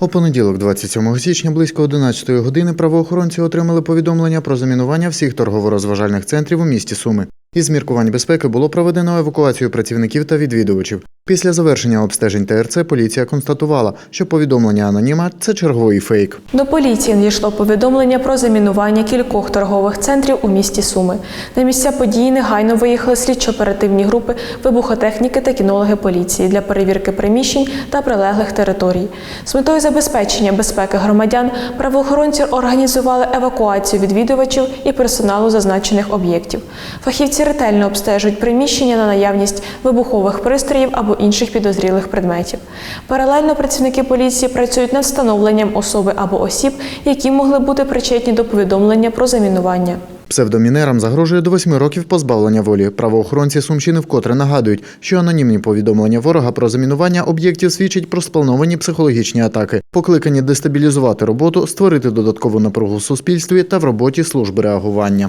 У понеділок, 27 січня, близько 11 години, правоохоронці отримали повідомлення про замінування всіх торгово-розважальних центрів у місті Суми. Із міркувань безпеки було проведено евакуацію працівників та відвідувачів. Після завершення обстежень ТРЦ поліція констатувала, що повідомлення аноніма це черговий фейк. До поліції надійшло повідомлення про замінування кількох торгових центрів у місті Суми. На місця події негайно виїхали слідчо-оперативні групи, вибухотехніки та кінологи поліції для перевірки приміщень та прилеглих територій. З метою забезпечення безпеки громадян правоохоронці організували евакуацію відвідувачів і персоналу зазначених об'єктів. Фахівці ретельно обстежують приміщення на наявність вибухових пристроїв або інших підозрілих предметів. Паралельно працівники поліції працюють над встановленням особи або осіб, які могли бути причетні до повідомлення про замінування. Псевдомінерам загрожує до восьми років позбавлення волі. Правоохоронці Сумщини вкотре нагадують, що анонімні повідомлення ворога про замінування об'єктів свідчать про сплановані психологічні атаки, покликані дестабілізувати роботу, створити додаткову напругу в суспільстві та в роботі служби реагування.